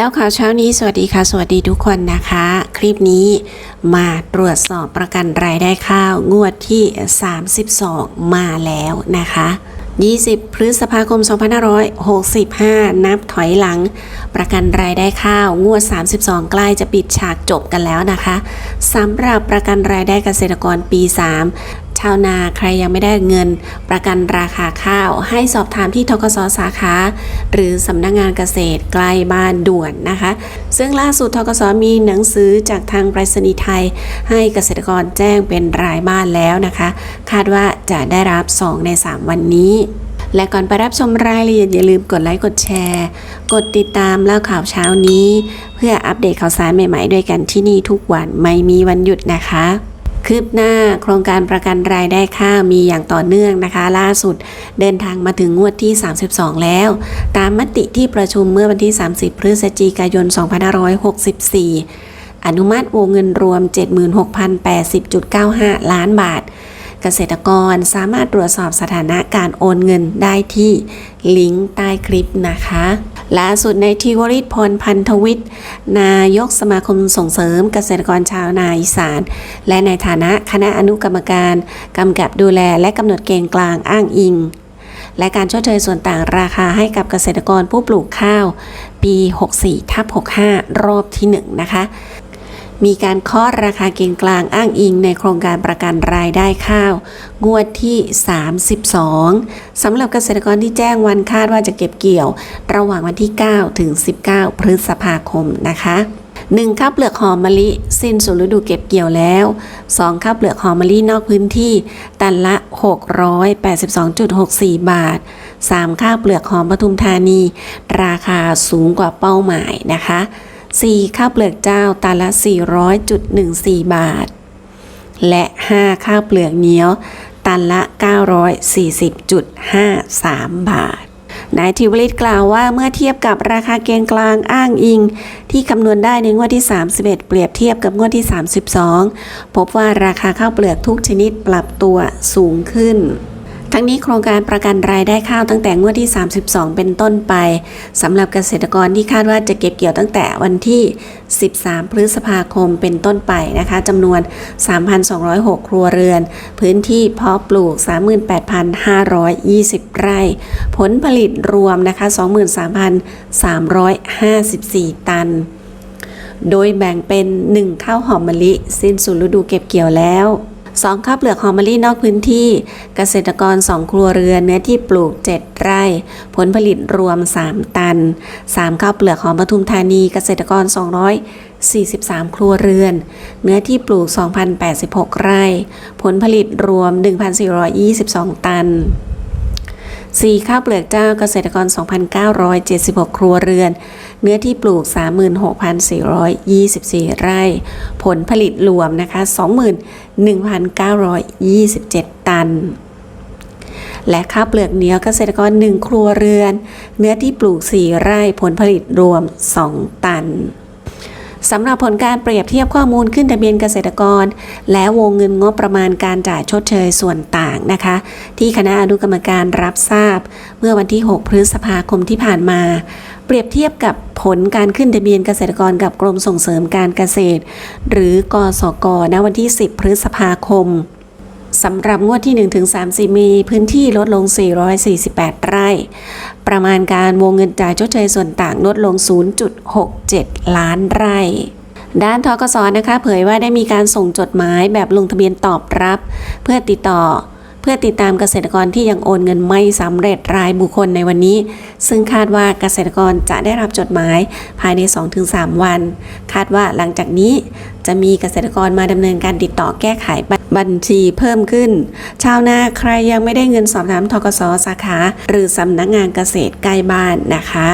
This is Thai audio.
แล้วข่าวเช้านี้สวัสดีค่ะ สวัสดีทุกคนนะคะ คลิปนี้มาตรวจสอบประกันรายได้ข้าวงวดที่ 32 มาแล้วนะคะ 20 พฤษภาคม 2565 นับถอยหลัง ประกันรายได้ข้าวงวด 32 ใกล้จะปิดฉากจบกันแล้วนะคะสำหรับประกันรายได้เกษตรกรปี 3 ชาวนาใครยังไม่ได้เงินประกันราคาข้าว ให้สอบถามที่ทกสสาขา หรือสำนักงงานเกษตรใกล้บ้านด่วนนะคะ ซึ่งล่าสุดทกสมีหนังสือจากทางไปรษณีย์ไทย ให้เกษตรกรแจ้งเป็นรายบ้านแล้วนะคะ คาดว่าจะได้รับ 2 ใน 3 วันนี้และก่อนไปรับชมรายละเอียดอย่าลืมกดไลค์กดแชร์ กดติดตามเล่าข่าวเช้านี้ เพื่ออัปเดตข่าวสารใหม่ๆด้วยกันที่นี่ทุกวันไม่มีวันหยุดนะคะ คืบหน้าโครงการประกันรายได้ข้าวมีอย่างต่อเนื่องนะคะ ล่าสุดเดินทางมาถึงงวดที่ 32 แล้ว ตามมติที่ประชุมเมื่อวันที่ 30 พฤศจิกายน 2564 อนุมัติวงเงินรวม 76,080.95 ล้านบาท เกษตรกรสามารถตรวจสอบสถานะการโอนเงินได้ที่ลิงก์ใต้คลิปนะคะ ล่าสุดในทีวริศพรพันธวิทย์ นายกสมาคมส่งเสริมเกษตรกรชาวนาอีสาน และในฐานะคณะอนุกรรมการกำกับดูแลและกำหนดเกณฑ์กลางอ้างอิง และการชดเชยส่วนต่างราคาให้กับเกษตรกรผู้ปลูกข้าว ปี 64ทับ65 รอบที่ 1 นะคะ มีการเคาะราคาเกณฑ์กลางอ้างอิงในโครงการประกันรายได้ข้าว งวดที่ 32สำหรับเกษตรกรที่แจ้งวันคาดว่าจะเก็บเกี่ยว ระหว่างวันที่ 9 ถึง 19 พฤษภาคมนะคะ1ข้าวเปลือกหอมมะลิ สิ้นสุดฤดูเก็บเกี่ยวแล้ว2ข้าวเปลือกหอมมะลินอกพื้นที่ ตันละ 682.64 บาท3ข้าวเปลือกหอมปทุมธานี ราคาสูงกว่าเป้าหมายนะคะ 4 ข้าวเปลือกเจ้าตันละ 400.14 บาท และ 5 ข้าวเปลือกเหนียวตันละ 940.53 บาทนายทิวลิตกล่าวว่าเมื่อเทียบกับราคาเกณฑ์กลางอ้างอิง ที่คำนวณได้ในงวดที่ 31 เปรียบเทียบกับงวดที่ 32 พบว่าราคาข้าวเปลือกทุกชนิดปรับตัวสูงขึ้น ทั้งนี้โครงการประกันรายได้ข้าวตั้งแต่งวดที่ 32 เป็นต้นไปสำหรับเกษตรกรที่คาดว่าจะเก็บเกี่ยวตั้งแต่วันที่ 13 พฤษภาคมเป็นต้นไปนะคะจำนวน 3,206 ครัวเรือน พื้นที่เพาะปลูก 38,520 ไร่ ผลผลิตรวมนะคะ 23,354 ตันโดยแบ่งเป็น 1 ข้าวหอมมะลิ สิ้นสุดฤดูเก็บเกี่ยวแล้ว 2ข้าวเปลือกหอมมะลินอกพื้นที่ เกษตรกร 2 ครัวเรือนเนื้อที่ปลูก 7 ไร่ ผลผลิตรวม 3 ตัน 3ข้าวเปลือกหอมปทุมธานี เกษตรกร 243 ครัวเรือน เนื้อที่ปลูก 2,086 ไร่ ผลผลิตรวม 1,422 ตัน 4 ข้าวเปลือกเจ้าเกษตรกร 2,976 ครัวเรือน เนื้อที่ปลูก 36,424 ไร่ ผลผลิตรวมนะคะ 21,927 ตัน และข้าวเปลือกเหนียวเกษตรกร 1 ครัวเรือน เนื้อที่ปลูก 4 ไร่ผลผลิตรวม 2 ตัน สำหรับผลการเปรียบเทียบข้อมูลขึ้นทะเบียนเกษตรกร และวงเงินงบประมาณการจ่ายชดเชยส่วนต่างนะคะ ที่คณะอนุกรรมการรับทราบ เมื่อวันที่ 6 พฤษภาคมที่ผ่านมา เปรียบเทียบกับผลการขึ้นทะเบียนเกษตรกรกับกรมส่งเสริมการเกษตร หรือกสกณวันที่ 10 พฤษภาคม สำหรับงวดที่ 1-30 มีพื้นที่ลดลง 448 ไร่ ประมาณการวงเงินจ่ายชดเชยส่วนต่างลดลง 0.67 ล้านไร่ ด้านทกสนะคะ เผยว่าได้มีการส่งจดหมายแบบลงทะเบียนตอบรับ เพื่อติดต่อเพื่อติดตามเกษตรกรที่ยังโอนเงินไม่สำเร็จรายบุคคลในวันนี้ ซึ่งคาดว่าเกษตรกรจะได้รับจดหมายภายใน 2-3 วัน คาดว่าหลังจากนี้จะมีเกษตรกรมาดำเนินการติดต่อแก้ไข บัญชีเพิ่มขึ้น ชาวนาใครยังไม่ได้เงินสอบถามทกสสาขา หรือสำนักงานเกษตรใกล้บ้านนะคะ